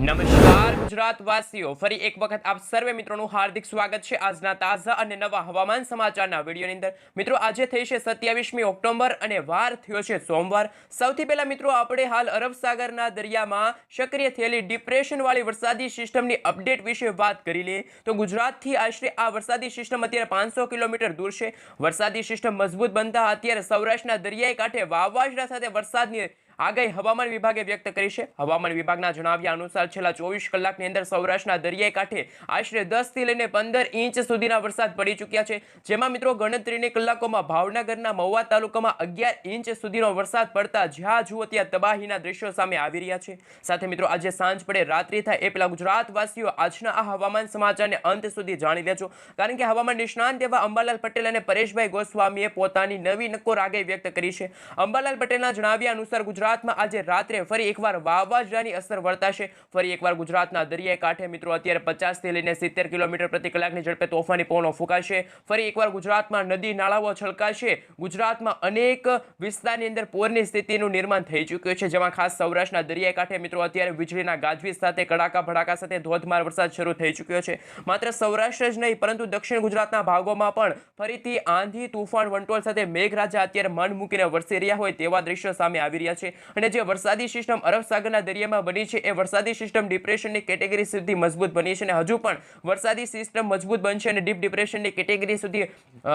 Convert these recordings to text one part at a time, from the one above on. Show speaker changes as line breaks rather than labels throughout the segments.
નમસ્કાર ગુજરાત વાસીઓ ફરી એક વખત આપ સર્વે મિત્રોનું હાર્દિક સ્વાગત છે. આજના તાજા અને નવા હવામાન સમાચારના વિડીયોની અંદર. મિત્રો, આજે થઈ છે સત્યાવીસમી ઓક્ટોબર અને વાર થયો છે સોમવાર. સૌથી પહેલા મિત્રો, આપણે હાલ અરબ સાગરના દરિયામાં સક્રિય થયેલી ડિપ્રેશન વાળી વરસાદી સિસ્ટમની અપડેટ વિશે વાત કરી લઈએ. તો ગુજરાતથી આશરે આ વરસાદી સિસ્ટમ અત્યારે પાંચસો કિલોમીટર દૂર છે. વરસાદી સિસ્ટમ મજબૂત બનતા અત્યારે સૌરાષ્ટ્રના દરિયાઈ કાંઠે વાવાઝોડા સાથે વરસાદની આગાહી હવામાન વિભાગે વ્યક્ત કરી છે. હવામાન વિભાગના જણાવ્યા અનુસાર છેલ્લા ચોવીસ કલાકની અંદર સૌરાષ્ટ્રના દરિયાઈ કાંઠે આશરે દસથી લઈને પંદર ઇંચ સુધીના વરસાદ પડી ચૂક્યા છે. જેમાં મિત્રો ગણતરીની કલાકોમાં ભાવનગરના મહુવા તાલુકામાં અગિયાર ઇંચ સુધીનો વરસાદ પડતા જ્યાં જુઓ ત્યાં તબાહીના દ્રશ્યો સામે આવી રહ્યા છે. સાથે મિત્રો આજે સાંજ પડે રાત્રિ થાય એ પહેલા ગુજરાતવાસીઓ આજના આ હવામાન સમાચારને અંત સુધી જાણી લેજો. કારણ કે હવામાન નિષ્ણાંત એવા અંબાલાલ પટેલ અને પરેશભાઈ ગોસ્વામીએ પોતાની નવી નક્કોર આગાહી વ્યક્ત કરી છે. અંબાલાલ પટેલના જણાવ્યા અનુસાર ગુજરાતમાં આજે રાત્રે ફરી એકવાર વાવાઝોડાની અસર વર્તાશે. ફરી એકવાર ગુજરાતના દરિયાઈ કાંઠે મિત્રો અત્યારે પચાસથી લઈને સિત્તેર કિલોમીટર પ્રતિ કલાકની ઝડપે તોફાની પવનો ફૂંકાશે. ફરી એકવાર ગુજરાતમાં નદી નાળાઓ છલકાશે. ગુજરાતમાં અનેક વિસ્તારની અંદર પૂરની સ્થિતિનું નિર્માણ થઈ ચૂક્યું છે. જેમાં ખાસ સૌરાષ્ટ્રના દરિયાઈ કાંઠે મિત્રો અત્યારે વીજળીના ગાજવીજ સાથે કડાકા ભડાકા સાથે ધોધમાર વરસાદ શરૂ થઈ ચૂક્યો છે. માત્ર સૌરાષ્ટ્ર જ નહીં, પરંતુ દક્ષિણ ગુજરાતના ભાગોમાં પણ ફરીથી આંધી, તુફાન, વંટોળ સાથે મેઘરાજા અત્યારે મન મૂકીને વરસી રહ્યા હોય તેવા દ્રશ્યો સામે આવી રહ્યા છે. અને જે વરસાદી સિસ્ટમ અરબ સાગરના દરિયામાં બની છે, એ વરસાદી સિસ્ટમ ડિપ્રેશનની કેટેગરી સુધી મજબૂત બની છે અને હજુ પણ વરસાદી સિસ્ટમ મજબૂત બનશે અને ડીપ ડિપ્રેશનની કેટેગરી સુધી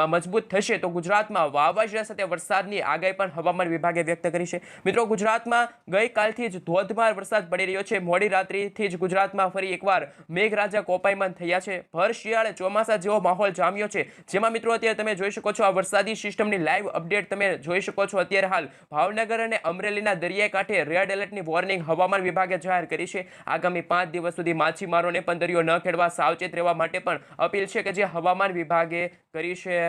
મજબૂત થશે. તો ગુજરાતમાં વાવાઝોડા સાથે વરસાદની આગાહી પણ હવામાન વિભાગે વ્યક્ત કરી છે. મિત્રો, ગુજરાતમાં ગઈકાલથી જ ધોધમાર વરસાદ પડી રહ્યો છે. મોડી રાત્રિથી જ ગુજરાતમાં ફરી એકવાર મેઘરાજા કોપાયમાન થયા છે. ભર, શિયાળે ચોમાસા જેવો માહોલ જામ્યો છે. જેમાં મિત્રો, અત્યારે તમે જોઈ શકો છો આ વરસાદી સિસ્ટમની લાઈવ અપડેટ તમે જોઈ શકો છો. અત્યારે હાલ ભાવનગર અને અમરેલીના દરિયાઈ કાંઠે રેડ એલર્ટની વોર્નિંગ હવામાન વિભાગે જાહેર કરી છે. આગામી પાંચ દિવસ સુધી માછીમારોને પણ દરિયો ન ખેડવા સાવચેત રહેવા માટે પણ અપીલ છે કે જે હવામાન વિભાગે કરી છે.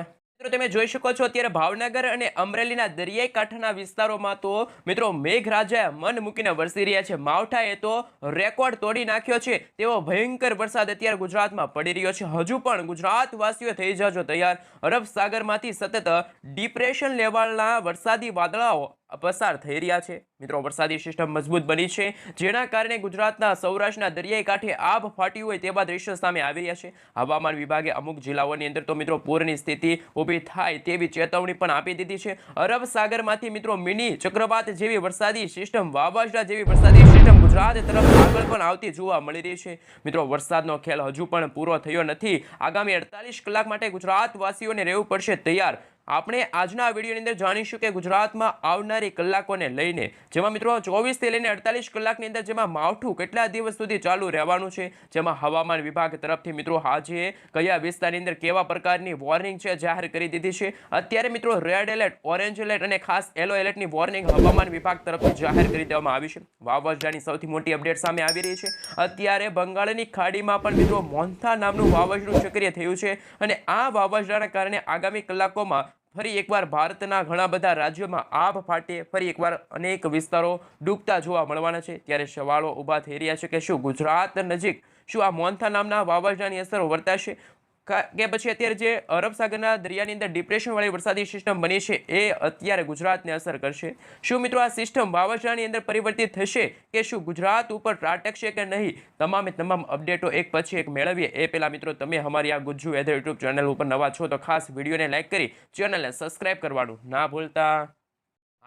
મિત્રો, તમે જોઈ શકો છો અત્યારે ભાવનગર અને અમરેલીના દરિયાઈ કાંઠાના વિસ્તારોમાં તો મિત્રો મેઘરાજા મન મૂકીને વરસી રહ્યા છે. માવઠાએ તો રેકોર્ડ તોડી નાખ્યો છે. તેવો ભયંકર વરસાદ અત્યારે ગુજરાતમાં પડી રહ્યો છે. હજુ પણ ગુજરાતવાસીઓ થઈ જજો તૈયાર. અરબ સાગરમાંથી સતત ડિપ્રેશન લેવલના વરસાદી વાદળાઓ પસાર થઈ રહ્યા છે. મિત્રો, વરસાદી સિસ્ટમ મજબૂત બની છે, જેના કારણે ગુજરાતના સૌરાષ્ટ્રના દરિયાઈ કાંઠે આભ ફાટી હોય તેવા દ્રશ્યો સામે આવી રહ્યા છે. હવામાન વિભાગે અમુક જિલ્લાઓની અંદર તો, મિત્રો, પૂરની સ્થિતિ ઊભી થાય તેવી ચેતવણી પણ આપી દીધી છે. અરબ સાગરમાંથી, મિત્રો, મિની ચક્રવાત જેવી વરસાદી સિસ્ટમ, વાવાઝોડા જેવી વરસાદી સિસ્ટમ ગુજરાત તરફ આગળ પણ આવતી જોવા મળી રહી છે. મિત્રો, વરસાદનો ખેલ હજુ પણ પૂરો થયો નથી. આગામી અડતાલીસ કલાક માટે ગુજરાતવાસીઓને રહેવું પડશે તૈયાર. આપણે આજના વિડીયોની અંદર જાણીશું કે ગુજરાતમાં આવનારી કલાકોને લઈને, જેમાં મિત્રો ચોવીસથી લઈને અડતાલીસ કલાકની અંદર જેમાં માવઠું કેટલા દિવસ સુધી ચાલુ રહેવાનું છે, જેમાં હવામાન વિભાગ તરફથી મિત્રો આજે કયા વિસ્તારની અંદર કેવા પ્રકારની વોર્નિંગ છે જાહેર કરી દીધી છે. અત્યારે મિત્રો રેડ એલર્ટ ઓરેન્જ એલર્ટ અને ખાસ યલો એલર્ટની વોર્નિંગ હવામાન વિભાગ તરફથી જાહેર કરી દેવામાં આવી છે. વાવાઝોડાની સૌથી મોટી અપડેટ સામે આવી રહી છે. અત્યારે બંગાળની ખાડીમાં પણ મિત્રો મોન્થા નામનું વાવાઝોડું સક્રિય થયું છે અને આ વાવાઝોડાના કારણે આગામી કલાકોમાં ફરી એકવાર ભારતના ઘણા બધા રાજ્યોમાં આભ ફાટે, ફરી એકવાર અનેક વિસ્તારો ડૂબતા જોવા મળવાના છે. ત્યારે સવાલો ઊભા થઈ રહ્યા છે કે શું ગુજરાત નજીક શું આ મોન્થા નામના વાવાઝોડાની અસર વર્તાશે? કા- પછી અત્યારે જે અરબ સાગરના દરિયાની અંદર ડિપ્રેશનવાળી વરસાદી સિસ્ટમ બની છે, એ અત્યારે ગુજરાતને અસર કરશે. શું મિત્રો આ સિસ્ટમ વાવાઝોડાની અંદર પરિવર્તિત થશે કે શું ગુજરાત ઉપર ત્રાટકશે કે નહીં? તમામે તમામ અપડેટો એક પછી એક મેળવીએ. એ પહેલાં મિત્રો તમે અમારી આ ગુજ્જુ વેધર યુટ્યુબ ચેનલ ઉપર નવા છો તો ખાસ વિડીયોને લાઇક કરી ચેનલને સબસ્ક્રાઇબ કરવાનું ના ભૂલતા.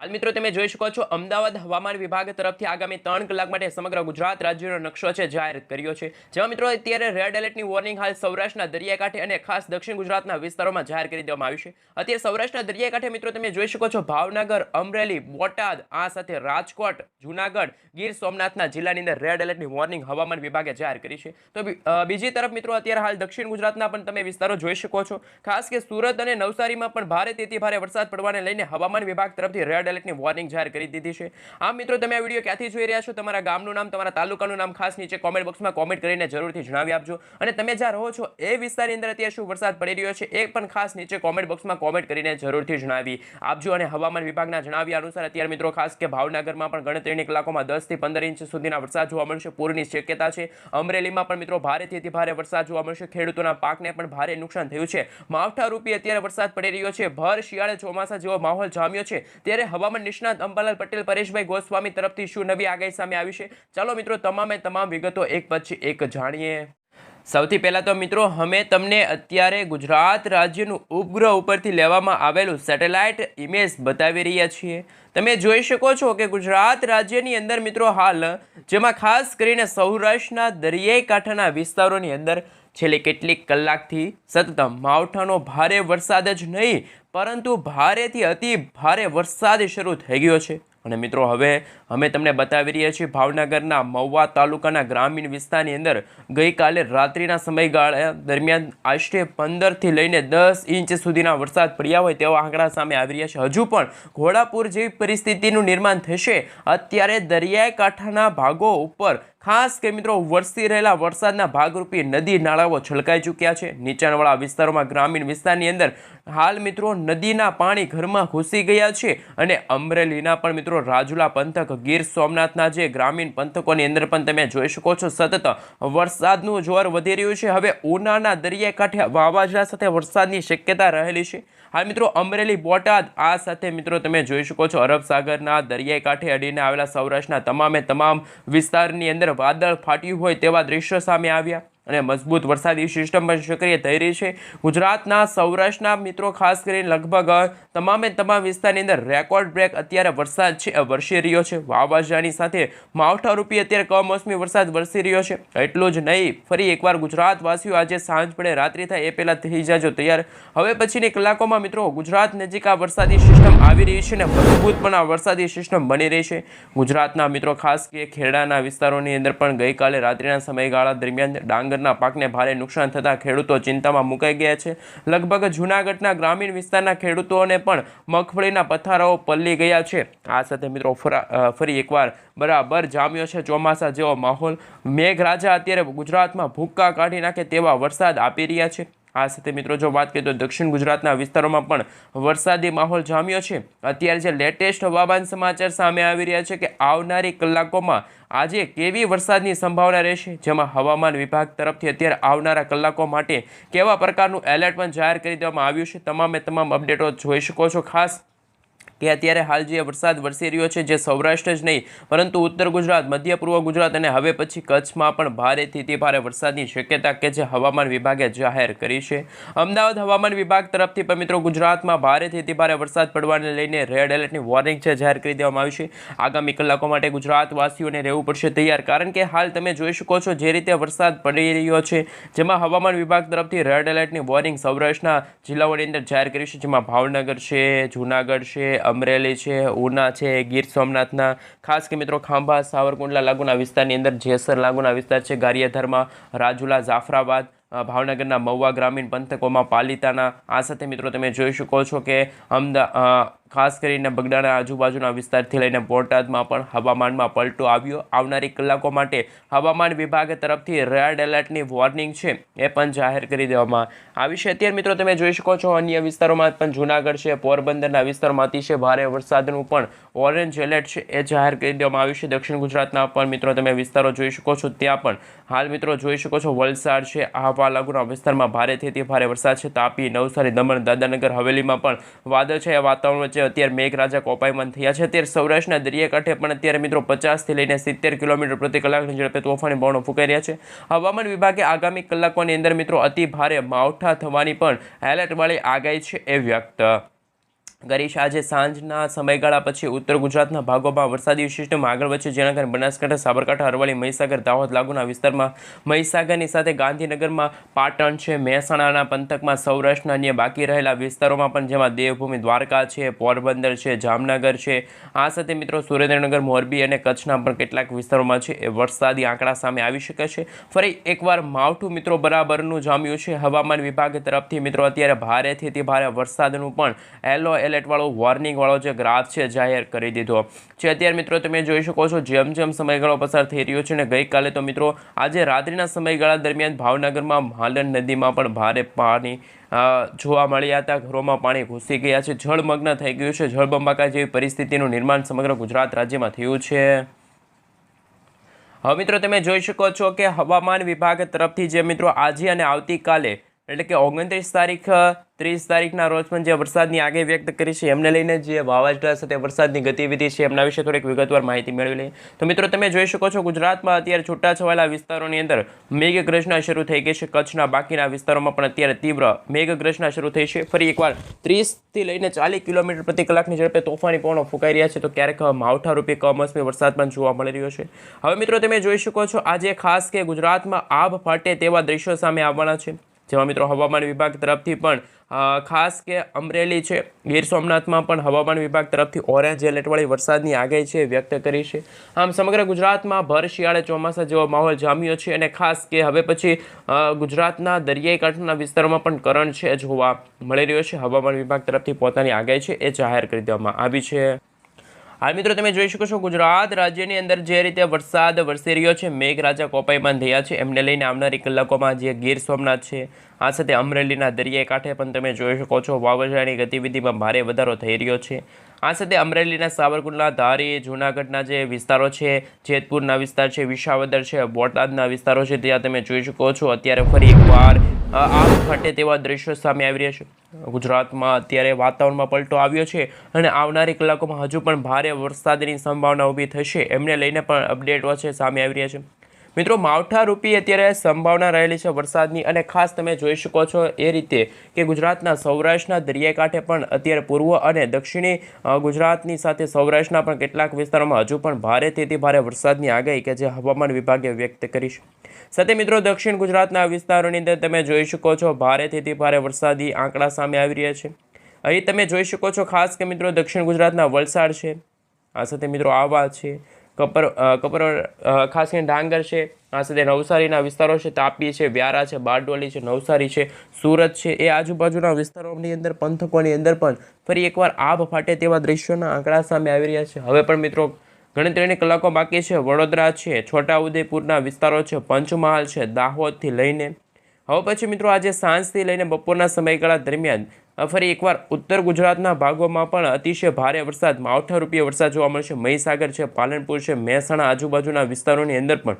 હાલ મિત્રો તમે જોઈ શકો છો, અમદાવાદ હવામાન વિભાગ તરફથી આગામી ત્રણ કલાક માટે સમગ્ર ગુજરાત રાજ્યનો નકશો છે જાહેર કર્યો છે. જેમાં મિત્રો અત્યારે રેડ એલર્ટની વોર્નિંગ હાલ સૌરાષ્ટ્રના દરિયાકાંઠે અને ખાસ દક્ષિણ ગુજરાતના વિસ્તારોમાં જાહેર કરી દેવામાં આવ્યું છે. અત્યારે સૌરાષ્ટ્રના દરિયાકાંઠે મિત્રો તમે જોઈ શકો છો, ભાવનગર, અમરેલી, બોટાદ, આ સાથે રાજકોટ, જુનાગઢ, ગીર સોમનાથના જિલ્લાની અંદર રેડ એલર્ટની વોર્નિંગ હવામાન વિભાગે જાહેર કરી છે. તો બીજી તરફ મિત્રો અત્યારે હાલ દક્ષિણ ગુજરાતના પણ તમે વિસ્તારો જોઈ શકો છો. ખાસ કે સુરત અને નવસારીમાં પણ ભારે તેથી ભારે વરસાદ પડવાને લઈને હવામાન વિભાગ તરફથી રેડ એલર્ટની વોર્નિંગ જાહેર કરી દીધી છે. આમ મિત્રો, તમે આ વીડિયો ક્યાંથી જોઈ રહ્યા છો? તમારા ગામનું નામ, તમારા તાલુકાનું નામ ખાસ નીચે કોમેન્ટ બોક્સમાં કોમેન્ટ કરીને જરૂરથી જણાવી આપજો. અને તમે જ્યાં રહો છો, એ વિસ્તારની અંદર અત્યારે શું વરસાદ પડી રહ્યો છે, એ પણ ખાસ નીચે કોમેન્ટ બોક્સમાં કોમેન્ટ કરીને જરૂરથી જણાવી આપજો. અને હવામાન વિભાગના જણાવ્યા અનુસાર, અત્યારે મિત્રો, ખાસ કે ભાવનગરમાં પણ ગણતરીની કલાકોમાં દસથી પંદર ઇંચ સુધીના વરસાદ જોવા મળશે. પૂરની શક્યતા છે. અમરેલીમાં પણ મિત્રો, ભારેથી ભારે વરસાદ જોવા મળશે. ખેડૂતોના પાકને પણ ભારે નુકસાન થયું છે. માવઠા રૂપી અત્યારે વરસાદ પડી રહ્યો છે. ભર શિયાળે ચોમાસા જેવો માહોલ જામ્યો છે. ત્યારે હવામાન નિષ્ણાત અંબાલાલ પટેલ, પરેશભાઈ ગોસ્વામી તરફથી શું નવી આગાહી સામે આવી છે? ચાલો મિત્રો, તમામે તમામ વિગતો એક પછી એક જાણીએ. સૌથી પહેલાં તો મિત્રો, અમે તમને અત્યારે ગુજરાત રાજ્યનું ઉપગ્રહ ઉપરથી લેવામાં આવેલું સેટેલાઇટ ઇમેજ બતાવી રહ્યા છીએ. તમે જોઈ શકો છો કે ગુજરાત રાજ્યની અંદર મિત્રો હાલ, જેમાં ખાસ કરીને સૌરાષ્ટ્રના દરિયાઈ કાંઠાના વિસ્તારોની અંદર છેલ્લી કેટલીક કલાકથી સતત માવઠાનો ભારે વરસાદ જ નહીં, પરંતુ ભારેથી અતિ ભારે વરસાદ શરૂ થઈ ગયો છે. અને મિત્રો, હવે અમે તમને બતાવી રહ્યા છીએ ભાવનગરના મહુવા તાલુકાના ગ્રામીણ વિસ્તારની અંદર ગઈકાલે રાત્રિના સમયગાળા દરમિયાન આશરે પંદરથી લઈને દસ ઇંચ સુધીના વરસાદ પડ્યા હોય તેવા આંકડા સામે આવી રહ્યા છે. હજુ પણ ઘોડાપુર જેવી પરિસ્થિતિનું નિર્માણ થશે. અત્યારે દરિયાઈ કાંઠાના ભાગો ઉપર ખાસ કે મિત્રો વરસી રહેલા વરસાદના ભાગરૂપે નદી નાળાઓ છલકાઈ ચૂક્યા છે. નીચાણવાળા વિસ્તારોમાં ગ્રામીણ વિસ્તારની અંદર હાલ મિત્રો નદીના પાણી ઘરમાં ઘૂસી ગયા છે અને અમરેલીના પણ મિત્રો રાજુલા પંથક ગીર સોમનાથના જે ગ્રામીણ પંથકોની અંદર પણ તમે જોઈ શકો છો, સતત વરસાદનું જોર વધી રહ્યું છે. હવે ઉનાના દરિયાઈ કાંઠે વાવાઝોડા સાથે વરસાદની શક્યતા રહેલી છે. હાલ મિત્રો, અમરેલી, બોટાદ, આ સાથે મિત્રો તમે જોઈ શકો છો અરબસાગરના દરિયાકાંઠે અડીને આવેલા સૌરાષ્ટ્રના તમામે તમામ વિસ્તારની અંદર વાદળ ફાટ્યું હોય તેવા દ્રશ્યો સામે આવ્યા. અને મજબૂત વરસાદી સિસ્ટમ પણ સક્રિય થઈ રહી છે. ગુજરાતના સૌરાષ્ટ્રના મિત્રો, ખાસ કરીને લગભગ તમામે તમામ વિસ્તારની અંદર રેકોર્ડ બ્રેક અત્યારે વરસાદ છે વરસી રહ્યો છે. વાવાઝાની સાથે માવઠા રૂપી અત્યારે કમોસમી વરસાદ વરસી રહ્યો છે. એટલું જ નહીં, ફરી એકવાર ગુજરાતવાસીઓ આજે સાંજ પડે રાત્રિ થાય એ પહેલાં થઈ જાજો તૈયાર. હવે પછીની કલાકોમાં મિત્રો, ગુજરાત નજીક આ વરસાદી સિસ્ટમ આવી રહી છે ને મજબૂત પણ આ વરસાદી સિસ્ટમ બની રહી છે. ગુજરાતના મિત્રો, ખાસ કે ખેડાના વિસ્તારોની અંદર પણ ગઈકાલે રાત્રિના સમયગાળા દરમિયાન ડાંગરના પાકને ભારે નુકસાન થતાં ખેડૂતો ચિંતામાં મુકાઈ ગયા છે. લગભગ જૂનાગઢના ગ્રામીણ વિસ્તારના ખેડૂતોને પણ મગફળીના પથારાઓ પલ્લી ગયા છે. આ સાથે મિત્રો ફરા- એકવાર બરાબર જામ્યો છે ચોમાસા જેવો માહોલ. મેઘરાજા અત્યારે ગુજરાતમાં ભૂક્કા કાઢી નાખે તેવા વરસાદ આપી રહ્યા છે. આ સાથે મિત્રો, જો વાત કરીએ તો દક્ષિણ ગુજરાતના વિસ્તારોમાં પણ વરસાદી માહોલ જામ્યો છે. અત્યારે જે લેટેસ્ટ હવામાન સમાચાર સામે આવી રહ્યા છે કે આવનારી કલાકોમાં આજે કેવી વરસાદની સંભાવના રહેશે? જેમાં હવામાન વિભાગ તરફથી અત્યારે આવનારા કલાકો માટે કેવા પ્રકારનું એલર્ટ પણ જાહેર કરી દેવામાં આવ્યું છે? તમામે તમામ અપડેટો જોઈ શકો છો. ખાસ કે અત્યારે હાલ જે વરસાદ વરસી રહ્યો છે, જે સૌરાષ્ટ્ર જ નહીં, પરંતુ ઉત્તર ગુજરાત, મધ્ય પૂર્વ ગુજરાત અને હવે પછી કચ્છમાં પણ ભારેથી તે ભારે વરસાદની શક્યતા કે જે હવામાન વિભાગે જાહેર કરી છે. અમદાવાદ હવામાન વિભાગ તરફથી પણ મિત્રો ગુજરાતમાં ભારેથી તે ભારે વરસાદ પડવાને લઈને રેડ એલર્ટની વોર્નિંગ છે, જાહેર કરી દેવામાં આવી છે. આગામી કલાકો માટે ગુજરાતવાસીઓને રહેવું પડશે તૈયાર, કારણ કે હાલ તમે જોઈ શકો છો જે રીતે વરસાદ પડી રહ્યો છે, જેમાં હવામાન વિભાગ તરફથી રેડ એલર્ટની વોર્નિંગ સૌરાષ્ટ્રના જિલ્લાઓની અંદર જાહેર કરી છે, જેમાં ભાવનગર છે, જૂનાગઢ છે અમરેલી છે, ઉના છે, ગીર સોમનાથના. ખાસ કે મિત્રો ખાંભા, સાવરકુંડલા લાગુના વિસ્તારની અંદર જેસર લાગુના વિસ્તાર છે, ગારિયાધરમાં, રાજુલા, જાફરાબાદ ભાવનગરના મહુવા ગ્રામીણ પંથકોમાં પાલિતાના આ સાથે મિત્રો તમે જોઈ શકો છો કે અમદાવાદ ખાસ કરીને બગડાના આજુબાજુના વિસ્તારથી લઈને બોટાદમાં પણ હવામાનમાં પલટો આવ્યો. આવનારી કલાકો માટે હવામાન વિભાગ તરફથી રેડ એલર્ટની વોર્નિંગ છે એ પણ જાહેર કરી દેવામાં આવી છે. અત્યારે મિત્રો તમે જોઈ શકો છો અન્ય વિસ્તારોમાં પણ જૂનાગઢ છે, પોરબંદરના વિસ્તારમાં અતિશય ભારે વરસાદનું પણ ઓરેન્જ એલર્ટ છે એ જાહેર કરી દેવામાં આવ્યું છે. દક્ષિણ ગુજરાતના પણ મિત્રો તમે વિસ્તારો જોઈ શકો છો. ત્યાં પણ હાલ મિત્રો જોઈ શકો છો વલસાડ છે આહવા લાગુના વિસ્તારમાં ભારેથી અતિ ભારે વરસાદ છે. તાપી, નવસારી, દમણ દાદાનગર હવેલીમાં પણ વાદળછાયા વાતાવરણ વચ્ચે અત્યારે મેઘરાજા કોપાયમાન થયા છે. અત્યારે સૌરાષ્ટ્રના દરિયાકાંઠે પણ અત્યારે મિત્રો પચાસથી લઈને સિત્તેર કિલોમીટર પ્રતિ કલાકની ઝડપે તોફાની પવનો ફૂંકાઈ રહ્યા છે. હવામાન વિભાગે આગામી કલાકોની અંદર મિત્રો અતિ ભારે માવઠા થવાની પણ એલર્ટવાળી આગાહી છે એ વ્યક્ત છે. આજે સાંજના સમયગાળા પછી ઉત્તર ગુજરાતના ભાગોમાં વરસાદી સિસ્ટમ આગળ વધશે જેના કારણે બનાસકાંઠા, સાબરકાંઠા, અરવલ્લી, મહીસાગર, દાહોદ લાગુના વિસ્તારમાં મહીસાગરની સાથે ગાંધીનગરમાં પાટણ છે, મહેસાણાના પંથકમાં સૌરાષ્ટ્રના અન્ય બાકી રહેલા વિસ્તારોમાં પણ જેમાં દેવભૂમિ દ્વારકા છે, પોરબંદર છે, જામનગર છે. આ સાથે મિત્રો સુરેન્દ્રનગર, મોરબી અને કચ્છના પણ કેટલાક વિસ્તારોમાં છે એ વરસાદી આંકડા સામે આવી શકે છે. ફરી એકવાર માવઠું મિત્રો બરાબરનું જામ્યું છે. હવામાન વિભાગ તરફથી મિત્રો અત્યારે ભારેથી અતિ ભારે વરસાદનું પણ એલો એલર્ટવાળો વોર્નિંગવાળો જે ગ્રાફ છે, જાહેર કરી દીધો. છે અત્યારે મિત્રો તમે જોઈ શકો છો, જેમ જેમ સમયગાળો પસાર થઈ રહ્યો છે ને ગઈકાલે તો મિત્રો આજે રાત્રિના સમયગાળા દરમિયાન ભાવનગરમાં હાલન નદીમાં પણ ભારે પાણી જોવા મળ્યા હતા. ઘરોમાં પાણી ઘૂસી ગયા છે. જળમગ્ન થઈ ગયું છે. જળબંબાકાર જેવી પરિસ્થિતિનું નિર્માણ સમગ્ર ગુજરાત રાજ્યમાં થયું છે. હવે મિત્રો તમે જોઈ શકો છો કે હવામાન વિભાગ તરફથી જે મિત્રો આજે અને આવતીકાલે એટલે કે ઓગણત્રીસ તારીખ, ત્રીસ તારીખના રોજ પણ જે વરસાદની આગે વ્યક્ત કરી છે, એમને લઈને જે વાવાઝોડા સાથે વરસાદની ગતિવિધિ છે, એમના વિશે થોડીક વિગતવાર માહિતી મેળવી લઈએ. તો મિત્રો, તમે જોઈ શકો છો, ગુજરાતમાં અત્યારે છૂટાછવાયેલા વિસ્તારોની અંદર મેઘગ્રજના શરૂ થઈ ગઈ છે. કચ્છના બાકીના વિસ્તારોમાં પણ અત્યારે તીવ્ર મેઘગ્રજના શરૂ થઈ છે. ફરી એકવાર ત્રીસથી લઈને ચાલીસ કિલોમીટર પ્રતિ કલાકની ઝડપે તોફાની પવનો ફૂંકાઈ રહ્યા છે. તો ક્યારેક માવઠા રૂપે કમોસમી વરસાદ પણ જોવા મળી રહ્યો છે. હવે મિત્રો, તમે જોઈ શકો છો, આજે ખાસ કે ગુજરાતમાં આભ ફાટે તેવા દ્રશ્યો સામે આવવાના છે. જેમાં મિત્રો હવામાન વિભાગ તરફથી પણ ખાસ કે અમરેલી છે, ગીર સોમનાથમાં પણ હવામાન વિભાગ તરફથી ઓરેન્જ એલર્ટવાળી વરસાદની આગાહી છે વ્યક્ત કરી છે. આમ સમગ્ર ગુજરાતમાં ભર શિયાળે ચોમાસા જેવો માહોલ જામ્યો છે અને ખાસ કે હવે પછી ગુજરાતના દરિયાઈ કાંઠાના વિસ્તારોમાં પણ કરંટ છે જોવા મળી રહ્યો છે. હવામાન વિભાગ તરફથી પોતાની આગાહી છે એ જાહેર કરી દેવામાં આવી છે. હાલ મિત્રો તમે જોઈ શકો છો ગુજરાત રાજ્યની અંદર જે રીતે વરસાદ વરસી રહ્યો છે, મેઘરાજા કોપાયમાન થયા છે. એમને લઈને આવનારી કલાકોમાં જે ગીર સોમનાથ છે, આ સાથે અમરેલીના દરિયાઈ કાંઠે પણ તમે જોઈ શકો છો, વાવાઝોડાની ગતિવિધિમાં ભારે વધારો થઈ રહ્યો છે. આ સાથે અમરેલીના સાવરકુંડલા, ધારી, જૂનાગઢના જે વિસ્તારો છે, જેતપુરના વિસ્તાર છે, વિસાવદર છે, બોટાદના વિસ્તારો છે, ત્યાં તમે જોઈ શકો છો. અત્યારે ફરી એકવાર આગ ફાટે તેવા દ્રશ્યો સામે આવી રહ્યા છે. ગુજરાતમાં અત્યારે વાતાવરણમાં પલટો આવ્યો છે અને આવનારી કલાકોમાં હજુ પણ ભારે વરસાદની સંભાવના ઊભી થશે. એમને લઈને પણ અપડેટો છે, સામે આવી રહ્યા છે. મિત્રો માવઠા રૂપી અત્યારે સંભાવના રહેલી છે વરસાદની અને ખાસ તમે જોઈ શકો છો એ રીતે કે ગુજરાતના સૌરાષ્ટ્રના દરિયાકાંઠે પણ અત્યારે પૂર્વ અને દક્ષિણી ગુજરાતની સાથે સૌરાષ્ટ્રના પણ કેટલાક વિસ્તારોમાં હજુ પણ ભારેથી તેથી ભારે વરસાદની આગાહી કે જે હવામાન વિભાગે વ્યક્ત કરી છે. સાથે મિત્રો, દક્ષિણ ગુજરાતના વિસ્તારોની અંદર તમે જોઈ શકો છો ભારે તેથી ભારે વરસાદી આંકડા સામે આવી રહ્યા છે. અહીં તમે જોઈ શકો છો ખાસ કે મિત્રો, દક્ષિણ ગુજરાતના વલસાડ છે. આ સાથે મિત્રો, આવા છે. કપર કપર ખાસ કરીને ડાંગર છે, આ સાથે નવસારીના વિસ્તારો છે, તાપી છે, વ્યારા છે, બારડોલી છે, નવસારી છે, સુરત છે, એ આજુબાજુના વિસ્તારોની અંદર, પંથકોની અંદર પણ ફરી એકવાર આભ ફાટે તેવા દ્રશ્યોના આંકડા સામે આવી રહ્યા છે. હવે પણ મિત્રો, ગણતરીની કલાકો બાકી છે. વડોદરા છે, છોટાઉદેપુરના વિસ્તારો છે, પંચમહાલ છે, દાહોદથી લઈને હવે પછી મિત્રો, આજે સાંજથી લઈને બપોરના સમયગાળા દરમિયાન ફરી એકવાર ઉત્તર ગુજરાતના ભાગોમાં પણ અતિશય ભારે વરસાદ માવઠા રૂપિયા વરસાદ જોવા મળશે. મહીસાગર છે, પાલનપુર છે, મહેસાણા આજુબાજુના વિસ્તારોની અંદર પણ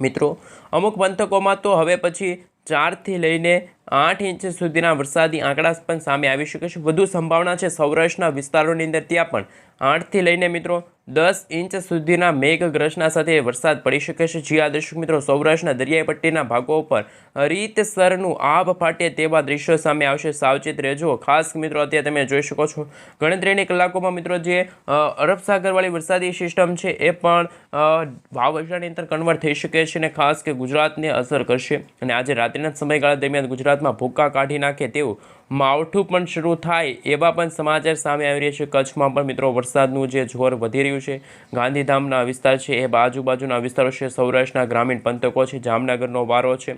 મિત્રો અમુક પંથકોમાં તો હવે પછી ચારથી લઈને આઠ ઇંચ સુધીના વરસાદી આંકડા પણ સામે આવી શકે છે. વધુ સંભાવના છે સૌરાષ્ટ્રના વિસ્તારોની અંદર ત્યાં પણ આઠથી લઈને મિત્રો દસ ઇંચ સુધીના મેઘગ્રસના સાથે વરસાદ પડી શકે છે. જ્યાં દર્શક મિત્રો, સૌરાષ્ટ્રના દરિયાઈ પટ્ટીના ભાગો ઉપર રીતસરનું આભ ફાટે તેવા દ્રશ્યો સામે આવશે. સાવચેત રહેજો. ખાસ મિત્રો, અત્યારે તમે જોઈ શકો છો, ગણતરીની કલાકોમાં મિત્રો જે અરબસાગરવાળી અરબ સાગરવાળી વરસાદી સિસ્ટમ છે એ પણ વાવાઝોડાની અંદર કન્વર્ટ થઈ શકે છે અને ખાસ કે ગુજરાતને અસર કરશે. અને આજે રાત્રિના સમયગાળા દરમિયાન ગુજરાતમાં ભૂક્કા કાઢી નાખે તેવું માવઠું પણ શરૂ થાય એવા પણ સમાચાર સામે આવી રહ્યા છે. કચ્છમાં પણ મિત્રો વરસાદનું જે જોર વધી રહ્યું છે, ગાંધીધામના વિસ્તાર છે, એ આજુબાજુના વિસ્તારો છે, સૌરાષ્ટ્રના ગ્રામીણ પંથકો છે, જામનગરનો વારો છે.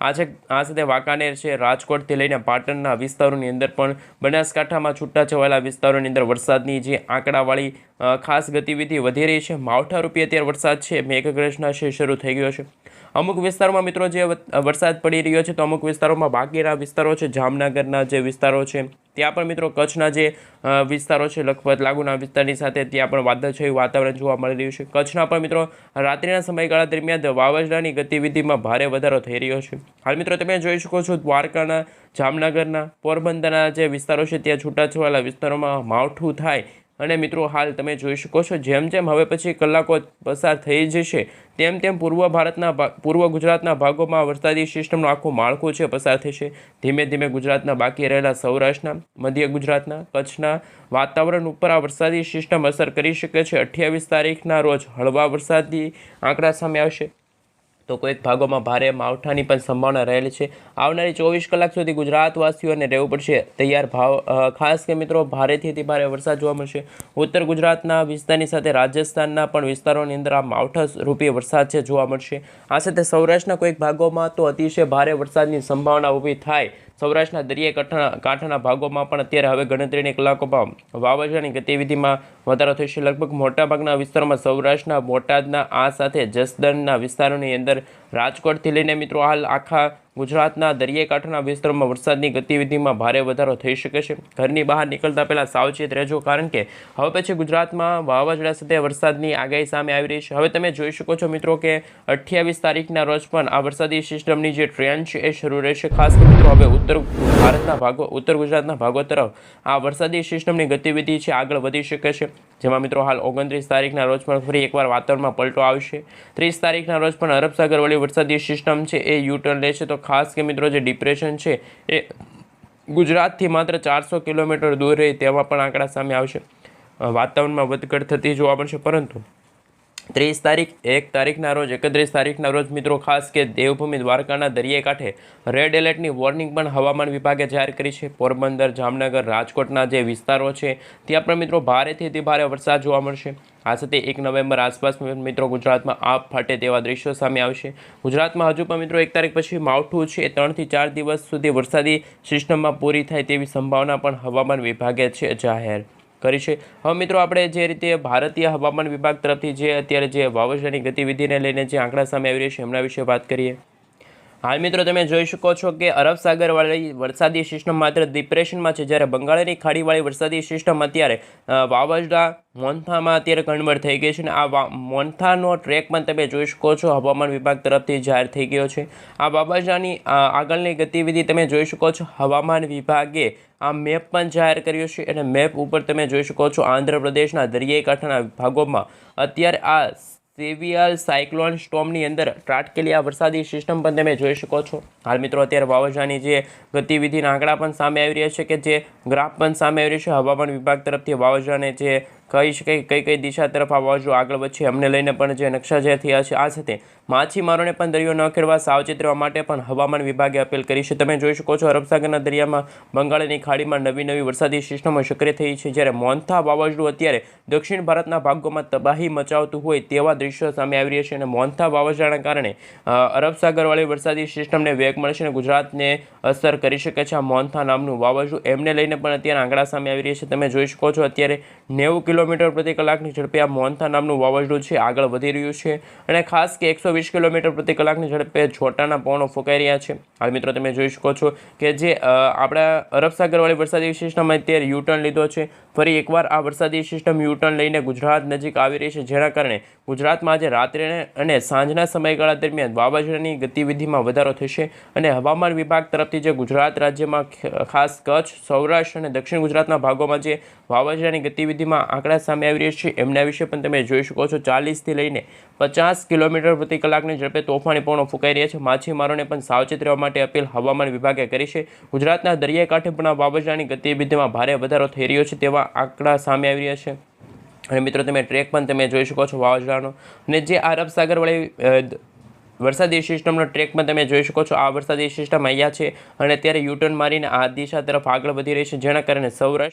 આજે આ સાથે વાંકાનેર છે, રાજકોટથી લઈને પાટણના વિસ્તારોની અંદર પણ બનાસકાંઠામાં છૂટાછવાયેલા વિસ્તારોની અંદર વરસાદની જે આંકડાવાળી ખાસ ગતિવિધિ વધી રહી છે. માવઠા રૂપિયા અત્યારે વરસાદ છે મેઘગ્રસ્તના છે, શરૂ થઈ ગયો છે. અમુક વિસ્તારોમાં મિત્રો જે વરસાદ પડી રહ્યો છે, તો અમુક વિસ્તારોમાં બાકીના વિસ્તારો છે, જામનગરના જે વિસ્તારો છે, ત્યાં પણ મિત્રો કચ્છના જે વિસ્તારો છે, લખપત, લાગુના વિસ્તારની સાથે ત્યાં પણ વાદળછાયું વાતાવરણ જોવા મળી રહ્યું છે. કચ્છના પણ મિત્રો રાત્રિના સમયગાળા દરમિયાન વાવાઝોડાની ગતિવિધિમાં ભારે વધારો થઈ રહ્યો છે. હાલ મિત્રો તમે જોઈ શકો છો દ્વારકાના, જામનગરના, પોરબંદરના જે વિસ્તારો છે, ત્યાં છૂટાછવાયેલા વિસ્તારોમાં માવઠું થાય અને મિત્રો, હાલ તમે જોઈ શકો છો, જેમ જેમ હવે પછી કલાકો પસાર થઈ જશે, તેમ તેમ પૂર્વ ભારતના પૂર્વ ગુજરાતના ભાગોમાં વરસાદી સિસ્ટમનું આખું માળખું છે, પસાર થશે. ધીમે ધીમે ગુજરાતના બાકી રહેલા સૌરાષ્ટ્રના, મધ્ય ગુજરાતના, કચ્છના વાતાવરણ ઉપર આ વરસાદી સિસ્ટમ અસર કરી શકે છે. અઠ્યાવીસ તારીખના રોજ હળવા વરસાદી આંકડા સામે આવશે. તો કોઈક ભાગોમાં ભારે માવઠાની પણ સંભાવના રહેલી છે. આવનારી ચોવીસ કલાક સુધી ગુજરાતવાસીઓને રહેવું પડશે. તૈયાર ભાવ ખાસ કે મિત્રો, ભારેથી અતિ ભારે વરસાદ જોવા મળશે. ઉત્તર ગુજરાતના વિસ્તારની સાથે રાજસ્થાનના પણ વિસ્તારોની અંદર આ માવઠા રૂપી વરસાદ છે જોવા મળશે. આ સાથે સૌરાષ્ટ્રના કોઈક ભાગોમાં તો અતિશય ભારે વરસાદની સંભાવના ઊભી થાય સૌરાષ્ટ્રના દરિયાઈ કાંઠા કાંઠાના ભાગોમાં પણ અત્યારે હવે ગણતરીની કલાકોમાં વાવાઝોડાની ગતિવિધિમાં વધારો થશે લગભગ મોટાભાગના વિસ્તારોમાં સૌરાષ્ટ્રના, બોટાદના, આ સાથે જસદણના વિસ્તારોની અંદર રાજકોટથી લઈને મિત્રો હાલ આખા ગુજરાતના દરિયાકાંઠાના વિસ્તારોમાં વરસાદની ગતિવિધિમાં ભારે વધારો થઈ શકે છે. ઘરની બહાર નીકળતા પહેલાં સાવચેત રહેજો, કારણ કે હવે પછી ગુજરાતમાં વાવાઝોડા સાથે વરસાદની આગાહી સામે આવી રહી છે. હવે તમે જોઈ શકો છો મિત્રો કે અઠ્યાવીસ તારીખના રોજ પણ આ વરસાદી સિસ્ટમની જે ટ્રેન્ડ છે એ શરૂ રહેશે. ખાસ મિત્રો હવે ઉત્તર ભારતના ભાગો, ઉત્તર ગુજરાતના ભાગો તરફ આ વરસાદી સિસ્ટમની ગતિવિધિ છે આગળ વધી શકે છે. જેમાં મિત્રો હાલ ઓગણત્રીસ તારીખના રોજ પણ ફરી એકવાર વાતાવરણમાં પલટો આવશે. ત્રીસ તારીખના રોજ પણ અરબ સાગરવાળી વરસાદી સિસ્ટમ છે એ યુટર્ન લેશે. તો ખાસ કે મિત્રો જે ડિપ્રેશન છે, એ ગુજરાતથી માત્ર ચારસો કિલોમીટર દૂર રહે તેવા પણ આંકડા સામે આવશે. વાતાવરણમાં વધઘટ થતી જોવા મળશે, પરંતુ ત્રીસ તારીખ, એક તારીખના રોજ, એકત્રીસ તારીખના રોજ મિત્રો ખાસ કે દેવભૂમિ દ્વારકાના દરિયાઈ કાંઠે રેડ એલર્ટની વોર્નિંગ પણ હવામાન વિભાગે જાહેર કરી છે. પોરબંદર, જામનગર, રાજકોટના જે વિસ્તારો છે, ત્યાં પણ મિત્રો ભારેથી અતિ ભારે વરસાદ જોવા મળશે. આ સાથે એક નવેમ્બર આસપાસ મિત્રો ગુજરાતમાં આપ ફાટે તેવા દ્રશ્યો સામે આવશે. ગુજરાતમાં હજુ પણ મિત્રો એક તારીખ પછી માવઠું છે. ત્રણથી ચાર દિવસ સુધી વરસાદી સિસ્ટમમાં પૂરી થાય તેવી સંભાવના પણ હવામાન વિભાગે છે જાહેર. કરી છે. હવે મિત્રો, આપણે જે રીતે ભારતીય હવામાન વિભાગ તરફથી જે અત્યારે જે વાવાઝોડાની ગતિવિધિને લઈને જે આંકડા સામે આવી રહ્યા છે, એમના વિશે વાત કરીએ. હાલ મિત્રો તમે જોઈ શકો છો કે અરબ સાગરવાળી વરસાદી સિસ્ટમ માત્ર ડિપ્રેશનમાં છે. જ્યારે બંગાળની ખાડીવાળી વરસાદી સિસ્ટમ અત્યારે વાવાઝોડા મોન્થામાં અત્યારે કન્વર્ટ થઈ ગઈ છે અને આ મોન્થાનો ટ્રેક પણ તમે જોઈ શકો છો. હવામાન વિભાગ તરફથી જાહેર થઈ ગયો છે. આ વાવાઝોડાની આગળની ગતિવિધિ તમે જોઈ શકો છો. હવામાન વિભાગે આ મેપ પણ જાહેર કર્યો છે અને મેપ ઉપર તમે જોઈ શકો છો આંધ્રપ્રદેશના દરિયાઈ કાંઠાના ભાગોમાં અત્યારે આ સેવિયલ સાયક્લોન સ્ટોમની અંદર ત્રાટકેલી આ વરસાદી સિસ્ટમ પણ તમે જોઈ શકો છો. હાલ મિત્રો અત્યારે વાવાઝાની જે ગતિવિધિના આંકડા પણ સામે આવી રહ્યા છે કે જે ગ્રાફ પણ સામે આવી રહ્યો છે. હવામાન વિભાગ તરફથી વાવાઝાને જે કહી શકાય કઈ કઈ દિશા તરફ આ વાવાઝોડું આગળ વધશે, અમને લઈને પણ જે નકશા જે થયા છે આ સાથે માછીમારોને પણ દરિયો ન ખેડવા સાવચેત રહેવા માટે પણ હવામાન વિભાગે અપીલ કરી છે. તમે જોઈ શકો છો, અરબસાગરના દરિયામાં બંગાળની ખાડીમાં નવી નવી વરસાદી સિસ્ટમો સક્રિય થઈ છે. જ્યારે મોન્થા વાવાઝોડું અત્યારે દક્ષિણ ભારતના ભાગોમાં તબાહી મચાવતું હોય તેવા દ્રશ્યો સામે આવી રહ્યા છે અને મોન્થા વાવાઝોડાના કારણે અરબસાગરવાળી વરસાદી સિસ્ટમને વેગ મળશે અને ગુજરાતને અસર કરી શકે છે. આ મોન્થા નામનું વાવાઝોડું એમને લઈને પણ અત્યારે આંકડા સામે આવી રહ્યા છે. તમે જોઈ શકો છો, અત્યારે નેવું કિલોમીટર પ્રતિ કલાકની ઝડપે આ મોન્થા નામનું વાવાઝોડું છે, આગળ વધી રહ્યું છે અને ખાસ કે એકસો વીસ કિલોમીટર પ્રતિ કલાકની ઝડપે છોટાના પવનો ફૂંકાઈ રહ્યા છે. હાલ મિત્રો, તમે જોઈ શકો છો કે જે આપણા અરબ સાગરવાળી વરસાદી સિસ્ટમ અત્યારે યુટર્ન લીધો છે. ફરી એકવાર આ વરસાદી સિસ્ટમ યુટર્ન લઈને ગુજરાત નજીક આવી રહી છે, જેના કારણે ગુજરાતમાં આજે રાત્રે અને સાંજના સમયગાળા દરમિયાન વાવાઝોડાની ગતિવિધિમાં વધારો થશે અને હવામાન વિભાગ તરફથી જે ગુજરાત રાજ્યમાં ખાસ કચ્છ, સૌરાષ્ટ્ર અને દક્ષિણ ગુજરાતના ભાગોમાં જે વાવાઝોડાની ગતિવિધિમાં આંકડા સામે આવી રહ્યા છે. એમના વિશે પણ તમે જોઈ શકો છો. ચાલીસથી લઈને પચાસ કિલોમીટર પ્રતિ કલાકની ઝડપે તોફાની પવનો ફૂંકાઈ રહ્યા છે. માછીમારોને પણ સાવચેત રહેવા માટે અપીલ હવામાન વિભાગે કરી છે. ગુજરાતના દરિયાકાંઠે પણ આ વાવાઝોડાની ગતિવિધિમાં ભારે વધારો થઈ રહ્યો છે તેવા આંકડા સામે આવી રહ્યા છે. અને મિત્રો, તમે ટ્રેક પણ તમે જોઈ શકો છો વાવાઝોડાનો. અને જે અરબ સાગરવાળી વરસાદી સિસ્ટમનો ટ્રેક પણ તમે જોઈ શકો છો. આ વરસાદી સિસ્ટમ અહીંયા છે અને અત્યારે યુટર્ન મારીને આ દિશા તરફ આગળ વધી રહી છે. જેના કારણે સૌરાષ્ટ્ર